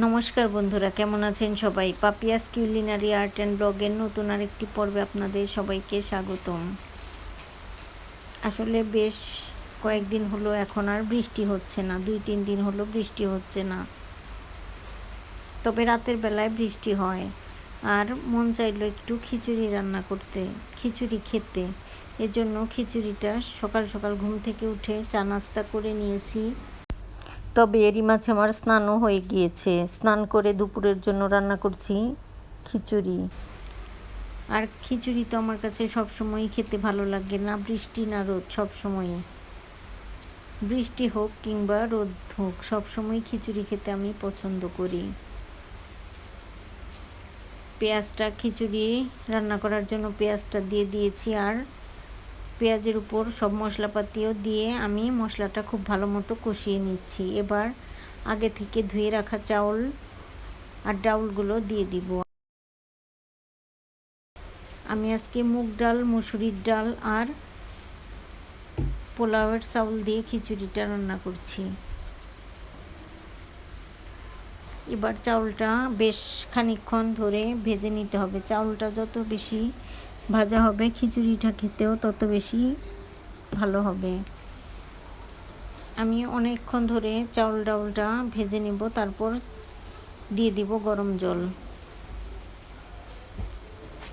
নমস্কার বন্ধুরা, কেমন আছেন সবাই? পাপিয়াস কিউলিনারি আর্ট অ্যান্ড ব্লগের নতুন আরেকটি পর্বে আপনাদের সবাইকে স্বাগতম। আসলে বেশ কয়েকদিন হলো এখন আর বৃষ্টি হচ্ছে না, দুই তিন দিন হলো বৃষ্টি হচ্ছে না। তবে রাতের বেলায় বৃষ্টি হয়, আর মন চাইলো একটু খিচুড়ি রান্না করতে, খিচুড়ি খেতে। এজন্য খিচুড়িটা সকাল সকাল ঘুম থেকে উঠে চা নাস্তা করে নিয়েছি। তবে এরই মাঝে আমার স্নানও হয়ে গিয়েছে। স্নান করে দুপুরের জন্য রান্না করছি খিচুড়ি। আর খিচুড়ি তো আমার কাছে সবসময়ই খেতে ভালো লাগে না, বৃষ্টি না রোদ, সবসময়ই। বৃষ্টি হোক কিংবা রোদ হোক সবসময় খিচুড়ি খেতে আমি পছন্দ করি। পেঁয়াজটা, খিচুড়ি রান্না করার জন্য পেঁয়াজটা দিয়ে দিয়েছি আর পেঁয়াজের উপর সব মশলাপাতিও দিয়ে আমি মশলাটা খুব ভালো মতো কষিয়ে নিচ্ছি। এবার আগে থেকে ধুয়ে রাখা চাউল আর ডাউলগুলো দিয়ে দিব। আমি আজকে মুগ ডাল, মুসুরির ডাল আর পোলাওয়ের চাউল দিয়ে খিচুড়িটা রান্না করছি। এবার চাউলটা বেশ খানিকক্ষণ ধরে ভেজে নিতে হবে। চাউলটা যত বেশি ভাজা হবে, খিচুড়িটা খেতেও তত বেশি ভালো হবে। আমি অনেকক্ষণ ধরে চাউল ডাউলটা ভেজে নেব, তারপর দিয়ে দিব গরম জল।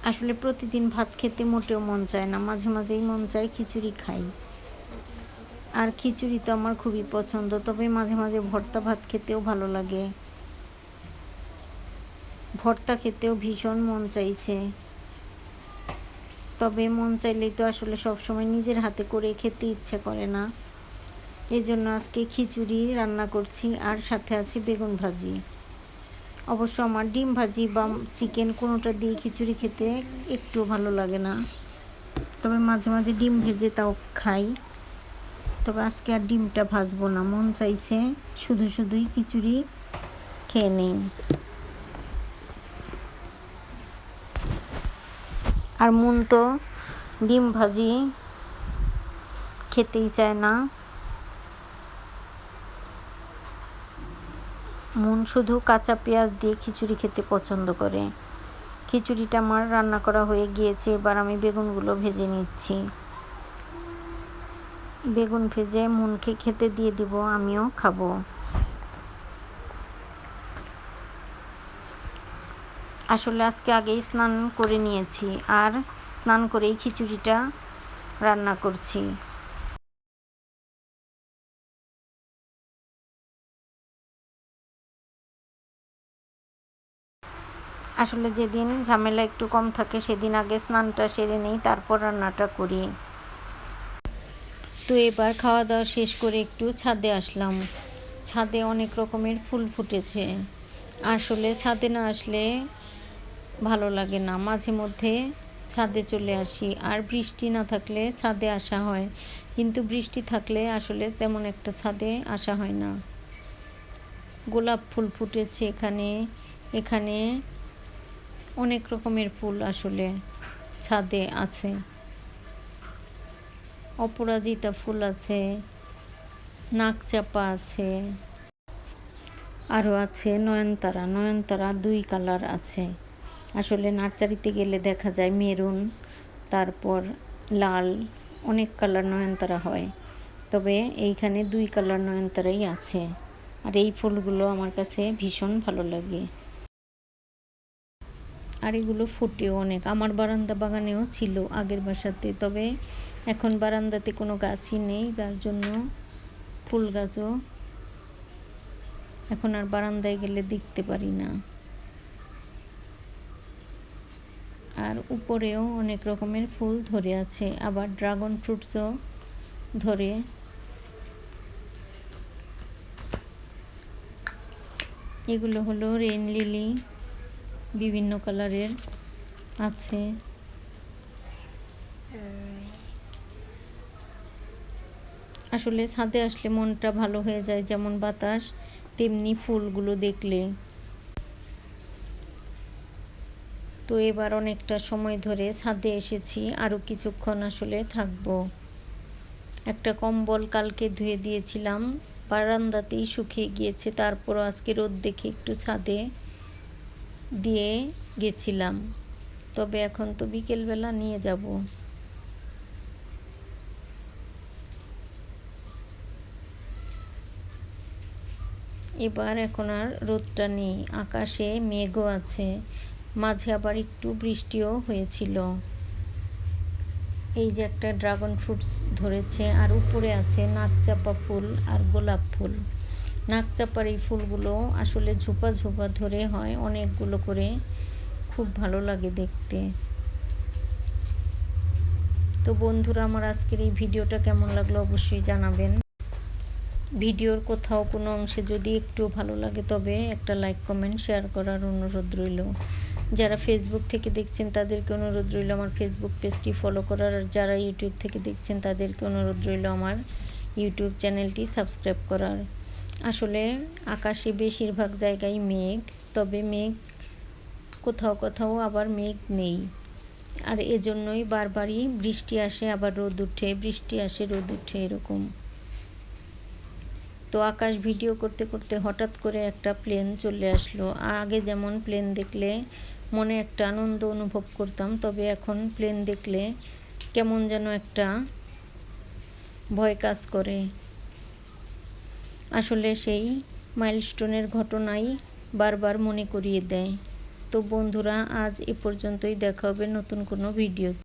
আসলে প্রতিদিন ভাত খেতে মোটেও মন চায় না, মাঝে মাঝেই মন চায় খিচুড়ি খাই। আর খিচুড়ি তো আমার খুবই পছন্দ, তবে মাঝে মাঝে ভর্তা ভাত খেতেও ভালো লাগে। ভর্তা খেতেও ভীষণ মন চাইছে। তবে মন চাইলেই তো আসলে সবসময় নিজের হাতে করে খেতে ইচ্ছে করে না। এই জন্য আজকে খিচুড়ি রান্না করছি আর সাথে আছে বেগুন ভাজি। অবশ্য আমার ডিম ভাজি বা চিকেন কোনোটা দিয়ে খিচুড়ি খেতে একটু ভালো লাগে না। তবে মাঝে মাঝে ডিম ভেজে তাও খাই। তবে আজকে আর ডিমটা ভাজবো না, মন চাইছে শুধু শুধুই খিচুড়ি খেয়ে নেই। আর মন তো ডিম ভাজি খেতেই চায় না। মন শুধু কাঁচা পেঁয়াজ দিয়ে খিচুড়ি খেতে পছন্দ করে। খিচুড়িটা আমার রান্না করা হয়ে গিয়েছে, এবার আমি বেগুনগুলো ভেজে নিচ্ছি। বেগুন ভেজে মনকে খেতে দিয়ে দিব, আমিও খাব। আসলে আজকে আগেই স্নান করে নিয়েছি আর স্নান করেই খিচুড়িটা রান্না করছি। আসলে যেদিন ঝামেলা একটু কম থাকে, সেদিন আগে স্নানটা সেরে নেই, তারপর রান্নাটা করি। তো এবার খাওয়া দাওয়া শেষ করে একটু ছাদে আসলাম। ছাদে অনেক রকমের ফুল ফুটেছে। আসলে ছাদে না আসলে ভালো লাগে না। মাঝে মধ্যে ছাদে চলে আসি আর বৃষ্টি না থাকলে ছাদে আসা হয়। কিন্তু বৃষ্টি থাকলে আসলে তেমন একটা ছাদে আসা হয় না। গোলাপ ফুল ফুটেছে এখানে। এখানে অনেক রকমের ফুল আসলে ছাদে আছে। অপরাজিতা ফুল আছে। নাকচাপা আছে। আরও আছে নয়নতারা। নয়নতারা দুই কালার আছে। আসলে নার্সারিতে গেলে দেখা যায় মেরুন, তারপর লাল, অনেক কালার নয়নতারা হয়। তবে এইখানে দুই কালার নয়নতারাই আছে। আর এই ফুলগুলো আমার কাছে ভীষণ ভালো লাগে। আর এগুলো ফুটেও অনেক। আমার বারান্দা বাগানেও ছিল আগের বাসাতে, তবে এখন বারান্দাতে কোনো গাছই নেই, যার জন্য ফুল গাছও এখন আর বারান্দায় গেলে দেখতে পারি না। আর উপরেও অনেক রকমের ফুল ধরে আছে। আবার ড্রাগন ফ্রুটসও ধরে। এগুলো হলো রেন লিলি বিভিন্ন কালারের আছে। আসলে ছাদে আসলে মনটা ভালো হয়ে যায়, যেমন বাতাস, তেমনি ফুলগুলো দেখলে। তো এবার অনেকটা সময় ধরে ছাদে এসেছি আরও কিছুক্ষণ আসলে থাকব। একটা কম্বল কালকে ধুয়ে দিয়েছিলাম, বারান্দাতেই শুকিয়ে গিয়েছে, তারপর আজকে রোদ দেখে একটু ছাদে দিয়ে গেছিলাম। তবে এখন তো বিকেলবেলা নিয়ে যাব। এবার এখন আর রোদটা নেই, আকাশে মেঘও আছে। মাঝে আবার একটু বৃষ্টিও হয়েছিল। এই যে একটা ড্রাগন ফ্রুটস ধরেছে, আর উপরে আছে নাকচাপা ফুল আর গোলাপ ফুল। নাকচাপার এই ফুলগুলো আসলে ঝোপা ঝোপা ধরে হয়, অনেকগুলো করে। খুব ভালো লাগে দেখতে। তো বন্ধুরা, আমার আজকের এই ভিডিওটা কেমন লাগল অবশ্যই জানাবেন। ভিডিওর কোথাও কোনো অংশে যদি একটু ভালো লাগে তবে একটা লাইক কমেন্ট শেয়ার করার অনুরোধ রইল। যারা ফেসবুক থেকে দেখছেন, তাদেরকে অনুরোধ রইল আমার ফেসবুক পেজটি ফলো করার। আর যারা ইউটিউব থেকে দেখছেন, তাদেরকে অনুরোধ রইল আমার ইউটিউব চ্যানেলটি সাবস্ক্রাইব করার। আসলে আকাশে বেশিরভাগ জায়গায় মেঘ, তবে মেঘ কোথাও কোথাও আবার মেঘ নেই। আর এজন্যই বারবারই বৃষ্টি আসে, আবার রোদ উঠে, বৃষ্টি আসে, রোদ উঠে এরকম। তো আকাশ ভিডিও করতে করতে হঠাৎ করে একটা প্লেন চলে আসলো। আগে যেমন প্লেন দেখলে মনে একটা আনন্দ অনুভব করতাম, তবে এখন প্লেন দেখলে কেমন যেন একটা ভয় কাজ করে। আসলে সেই মাইলস্টোনের ঘটনাই বারবার মনে করিয়ে দেয়। তো বন্ধুরা, আজ এ পর্যন্তই দেখা হবে নতুন কোনো ভিডিও